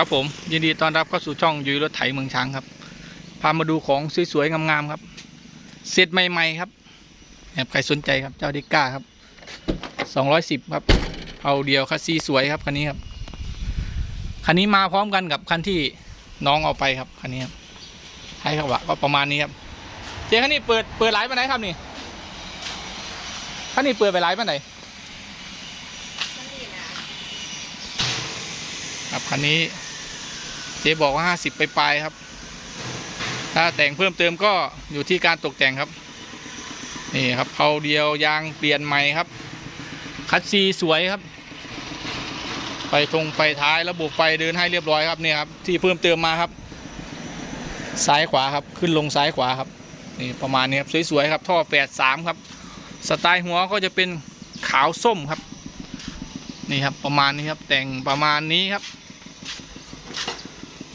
ครับผมยินดีต้อนรับเข้าสู่ช่องยุยรถไถเมืองช้างครับ พามาดูของสวยๆงามๆครับเสร็จใหม่ๆครับแอบใครสนใจครับเจ้าดิก้าครับสองร้อยสิบครับ เอาเดียวคัสซีสวยครับคันนี้ครับคันนี้มาพร้อมกันกับคันที่น้องเอาไปครับคันนี้ครับใช่ครับวะก็ประมาณนี้ครับเจ๊คันนี้เปิดเปิดหลายปันไหนครับนี่คันนี้เปิดไปหลายปันไหนครับคันนี้ เจ๊บอกว่าห้าสิบไปปลายครับ ถ้าแต่งเพิ่มเติมก็อยู่ที่การตกแต่งครับ นี่ครับเพาเดียวยางเปลี่ยนใหม่ครับ คัดซีสวยครับ ไฟทงไฟท้ายระบบไฟเดินให้เรียบร้อยครับเนี่ยครับที่เพิ่มเติมมาครับ ซ้ายขวาครับขึ้นลงซ้ายขวาครับนี่ประมาณนี้ครับสวยๆครับท่อแปดสามครับ สไตล์หัวก็จะเป็นขาวส้มครับ นี่ครับประมาณนี้ครับแต่งประมาณนี้ครับ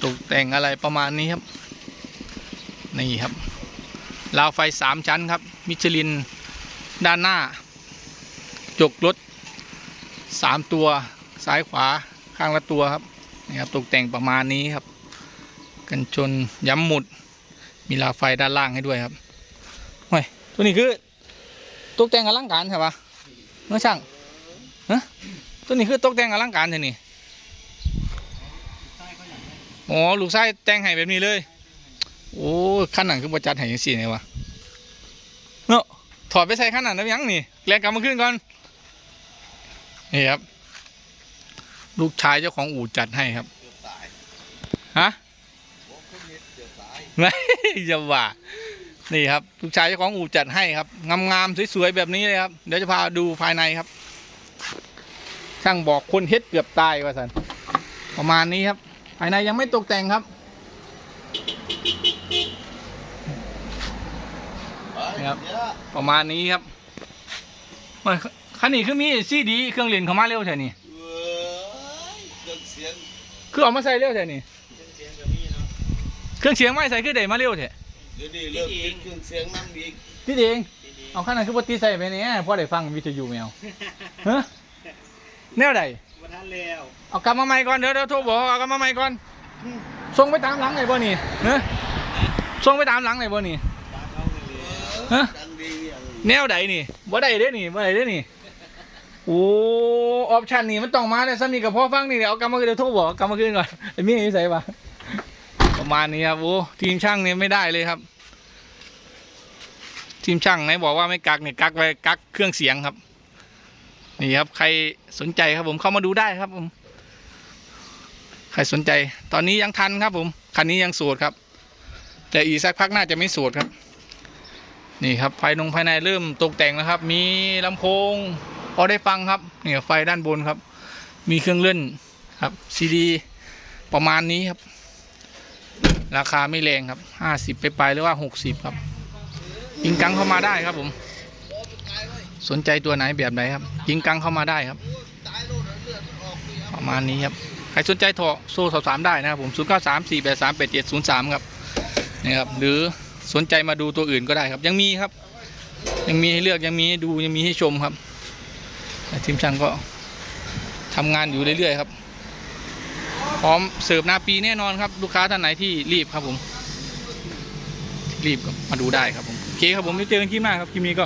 ตกแต่งอะไรประมาณนี้ครับ นี่ครับราวไฟสามชั้นครับ มิชลินด้านหน้า จกรถสามตัวซ้ายขวาข้างละตัวครับนี่ครับตกแต่งประมาณนี้ครับ กันชนย้ำหมุด มีราวไฟด้านล่างให้ด้วยครับโอ้ยตัวนี้คือตกแต่งอลังการใช่ปะเมื่อช่างฮะตัวนี้คือตกแต่งอลังการใช่นี่ อ๋อลูกชายแต่งให้แบบนี้เลย โอ้ขั้นหนังคือประจัดให้ยังสี่ไงวะเนาะถอดไปใส่ขั้นหนังได้ยังนี่แรงกลับมาขึ้นก่อนนี่ครับ ลูกชายเจ้าของอู่จัดให้ครับฮะไม่จะว่านี่ครับลูกชายเจ้าของอู่จัดให้ครับงามๆสวยๆแบบนี้เลยครับเดี๋ยวจะพาดูภายในครับ ช่างบอกคนเฮ็ดเกือบตายว่าสันประมาณนี้ครับ ภายในยังไม่ตกแต่งครับครับ ประมาณนี้ครับเฮ้ยคันนี้คือมีซีดีเครื่องเล่นเข้ามาเร็วแถวนี้เว้ยเครื่องเสียงคือเอามาใส่เร็วแถวนี้เครื่องเสียงก็มีเนาะเครื่องเสียงไม่ใส่คือได้มาเร็วแถวเดี๋ยวนี้เริ่มติดเครื่องเสียงน้ำอีกพี่เองเอาขนาดคือปฏิใส่ไปเนี่ยพอได้ฟังวิทยุแมวฮะแนวใดมาทันแล้วเอากลับมาใหม่ก่อนเดี๋ยวเดี๋ยวโทรบอกเอากลับมาใหม่ก่อนส่งไปตามหลังไหนบ่นี่เนอะส่งไปตามหลังไหนบ่นี่ตามเอาเลยฮะดังดีอย่างแนวใดนี่บ่ได้เด้นี่บ่ได้เด้นี่โอ้ออปชันนี่มันต้องมาเลยซ้ำนี่กับพ่อฟังนี่เดี๋ยวเอากลับมาเดี๋ยวโทรบอกเอากลับมาคืนก่อนไอ้มีนิสัยปะประมาณนี้ครับโอ้ทีมช่างเนี่ยไม่ได้เลยครับ ทีมช่างไหนบอกว่าไม่กักเนี่ยกักไว้กักเครื่องเสียงครับ นี่ครับ ใครสนใจครับผมเข้ามาดูได้ครับผม ใครสนใจ ตอนนี้ยังทันครับ ผม คันนี้ยังโสดครับ แต่อีกสักพักน่าจะไม่โสดครับ นี่ครับ ภายนงภายในเริ่มตกแต่งแล้วครับ มีลำโพงพอได้ฟังครับเนี่ยไฟด้านบนครับ มีเครื่องเล่นครับซีดีประมาณนี้ครับ ราคาไม่แรงครับห้าสิบไปไปหรือว่าหกสิบครับยิงกังเข้ามาได้ครับผม สนใจตัวไหนแบบไหนครับยิงกังเข้ามาได้ครับ ประมาณนี้ครับ ใครสนใจโทรโซ่สอบถามได้นะครับผม 0 9 3 4 8 3 8 7 0 3 ครับนี่ครับ หรือสนใจมาดูตัวอื่นก็ได้ครับ ยังมีครับ ยังมีให้เลือกยังมีให้ดูยังมีให้ชมครับทีมช่างก็ทำงานอยู่เรื่อยๆครับ พร้อมเสิร์ฟนาปีแน่นอนครับ ลูกค้าท่านไหนที่รีบครับผม รีบมาดูได้ครับผม โอเคครับผมไว้เจอกันคลิปหน้าครับคลิปนี้ก็